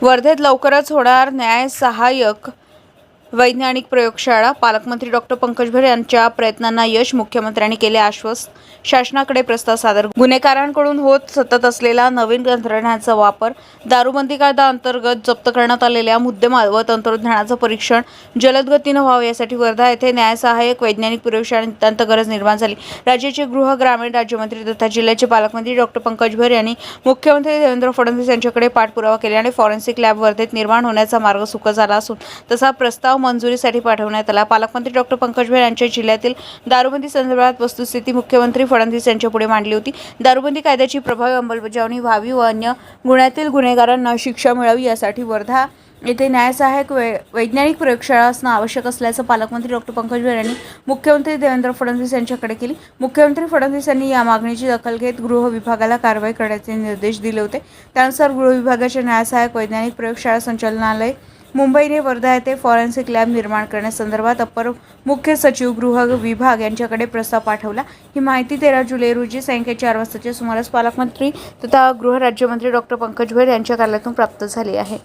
वर्धेत लवकरच होणार न्याय सहाय्यक वैज्ञानिक प्रयोगशाळा पालकमंत्री डॉक्टर पंकज भर यांच्या प्रयत्नांना यश मुख्यमंत्र्यांनी केले आश्वस्त. शासनाकडे प्रस्ताव सादर गुन्हेगारांकडून होत सतत असलेला नवीन तंत्रज्ञानाचा वापर दारूबंदी कायदा अंतर्गत जप्त करण्यात आलेल्या मुद्देमाल व तंत्रज्ञानाचं परीक्षण जलद गतीनं व्हावं यासाठी वर्धा येथे न्याय सहाय्यक वैज्ञानिक प्रयोगशाळा नितांत गरज निर्माण झाली. राज्याचे गृह ग्रामीण राज्यमंत्री तथा जिल्ह्याचे पालकमंत्री डॉक्टर पंकज भर यांनी मुख्यमंत्री देवेंद्र फडणवीस यांच्याकडे पाठपुरावा केल्याने फॉरेन्सिक लॅब वर्धेत निर्माण होण्याचा मार्ग सुकर झाला असून तसा प्रस्ताव मंजुरीसाठी पाठवण्यात आला. पालकमंत्री डॉक्टर पंकज भैर यांच्या जिल्ह्यातील दारूबंदी संदर्भात वस्तुस्थिती मुख्यमंत्री फडणवीस यांच्यापुढे मांडली होती. दारूबंदी कायद्याची प्रभावी अंमलबजावणी व्हावी व अन्य गुन्ह्यातील गुन्हेगारांना शिक्षा मिळावी यासाठी वर्धा येथे न्यायसहाय्यक वै वैज्ञानिक प्रयोगशाळा असणं आवश्यक असल्याचं पालकमंत्री डॉक्टर पंकज भैर यांनी मुख्यमंत्री देवेंद्र फडणवीस यांच्याकडे केली. मुख्यमंत्री फडणवीस यांनी या मागणीची दखल घेत गृह विभागाला कारवाई करण्याचे निर्देश दिले होते. त्यानुसार गृह विभागाच्या न्यायसहाय्यक वैज्ञानिक प्रयोगशाळा संचालनालय मुंबईने वर्धा येथे फॉरेन्सिक लॅब निर्माण करण्यासंदर्भात अपर मुख्य सचिव गृह विभाग यांच्याकडे प्रस्ताव पाठवला. ही माहिती तेरा जुलै रोजी सायंकाळी चार वाजताच्या सुमारास पालकमंत्री तथा गृहराज्यमंत्री डॉक्टर पंकज भैर यांच्या कार्यालयातून प्राप्त झाली आहे.